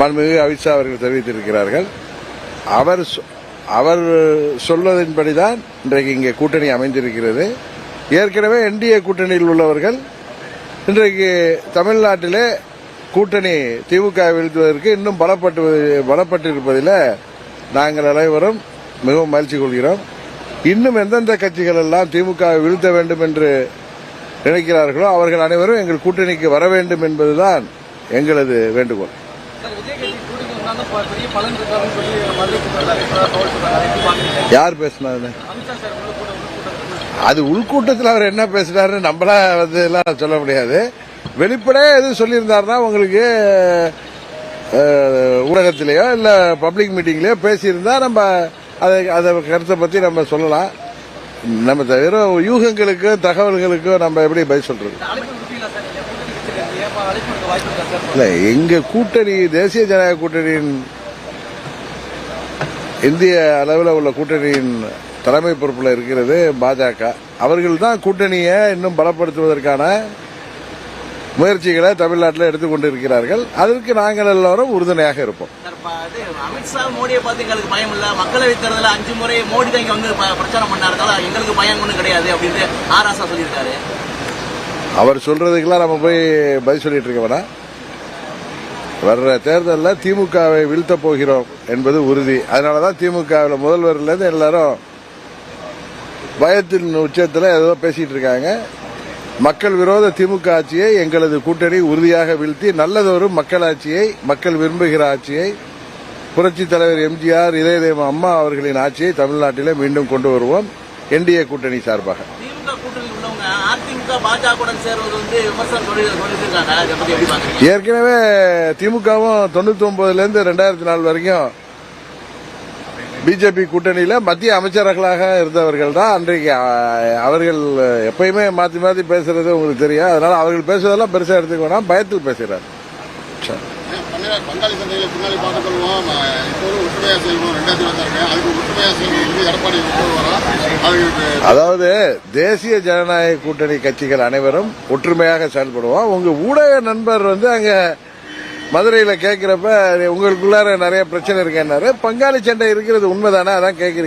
மாண்புமிகு அமித்ஷா அவர்கள் தெரிவித்திருக்கிறார்கள். அவர் சொ- அவர் சொல்வதன்படிதான் இன்றைக்கு இங்கே கூட்டணி அமைந்திருக்கிறது. ஏற்கனவே என்டிஏ கூட்டணியில் உள்ளவர்கள் இன்றைக்கு தமிழ்நாட்டிலே கூட்டணி திமுக வீழ்த்துவதற்கு இன்னும் பலப்பட்டு பலப்பட்டிருப்பதில் நாங்கள் அனைவரும் மிகவும் மகிழ்ச்சி கொள்கிறோம். இன்னும் எந்தெந்த கட்சிகள் எல்லாம் திமுக வீழ்த்த வேண்டும் என்று நினைக்கிறார்களோ அவர்கள் அனைவரும் எங்கள் கூட்டணிக்கு வர வேண்டும் என்பதுதான் எங்களது வேண்டுகோள். யார் பேசினாரு? அது உள்கூட்டத்தில் அவர் என்ன பேசினாரு நம்மளா வந்து எல்லாம் சொல்ல முடியாது. வெளிப்படையா எதுவும் சொல்லியிருந்தாருன்னா உங்களுக்கு ஊடகத்திலேயோ இல்ல பப்ளிக் மீட்டிங்லயோ பேசியிருந்தா நம்ம அதை அதை கருத்தை பத்தி நம்ம சொல்லலாம். நம்ம தவிர யூகங்களுக்கும் தகவல்களுக்கும் நம்ம எப்படி பதில் சொல்றது? இல்ல எங்க கூட்டணி தேசிய ஜனநாயக கூட்டணியின் இந்திய அளவில் உள்ள கூட்டணியின் தலைமை பொறுப்பில் இருக்கிறது பாஜக. அவர்கள் தான் கூட்டணியை இன்னும் பலப்படுத்துவதற்கான முயற்சிகளை தமிழ்நாட்டில் எடுத்துக்கொண்டு இருக்கிறார்கள் அதற்கு நாங்கள் எல்லாரும் உறுதுணையாக இருப்போம். அமித்ஷா மோடியை பார்த்து எங்களுக்கு பயம் இல்ல. மக்களவை தேர்தலில் அஞ்சு முறை மோடி தான் இங்க வந்து பிரச்சாரம் பண்ணாருனால எங்களுக்கு பயம் ஒன்றும் கிடையாது அப்படின்னு ஆராசா சொல்லியிருக்காரு. அவர் சொல்றதுக்கெல்லாம் நம்ம போய் பதில் சொல்லிட்டு இருக்க வேணாம். வர்ற தேர்தலில் திமுகவை வீழ்த்தப் போகிறோம் என்பது உறுதி. அதனால தான் திமுகவில் முதல்வர்லேருந்து எல்லாரும் பயத்தின் உச்சத்தில் ஏதோ பேசிட்டு இருக்காங்க. மக்கள் விரோத திமுக ஆட்சியை எங்களது கூட்டணி உறுதியாக வீழ்த்தி நல்லதொரு மக்கள் ஆட்சியை மக்கள் விரும்புகிற ஆட்சியை புரட்சி தலைவர் எம்ஜிஆர் இதயதேவம் அம்மா அவர்களின் ஆட்சியை தமிழ்நாட்டிலே மீண்டும் கொண்டு வருவோம். என்டிஏ கூட்டணி சார்பாக. பாஜகவுடன் சேர்வது வந்து விமர்சனம் ஏற்கனவே திமுகவும் தொண்ணூத்தி ஒன்பதுல இருந்து ரெண்டாயிரத்தி நாலு வரைக்கும் பிஜேபி கூட்டணியில மத்திய அமைச்சர்களாக இருந்தவர்கள் தான் அன்றைக்கு அவர்கள் எப்பயுமே மாத்தி மாத்தி பேசுறது உங்களுக்கு தெரியும். அதனால அவர்கள் பேசுவதெல்லாம் பெருசா எடுத்துக்க வேணாம். பயத்தில் பேசுகிறார். பங்காளி- பங்காளி சந்தைகளை பின்னாடி பார்த்துக்கொள்வோம். கொள்வோம் அஹ் ஒற்றுமையா செய்வோம் ரெண்டாயிரத்தி இருபத்தாறு அதுக்கு ஒற்றுமையா செய்வது வந்து எடப்பாடி அதாவது தேசிய ஜனநாயக கூட்டணி கட்சிகள் அனைவரும் ஒற்றுமையாக செயல்படுவோம். உங்க ஊடக நண்பர் வந்து அங்க மதுரையில கேட்கிறப்ப உங்களுக்குள்ளார நிறைய பிரச்சனை இருக்கேன்னாரு. பங்காளி சண்டை இருக்கிறது உண்மைதானே? அதான் கேக்குறீங்க.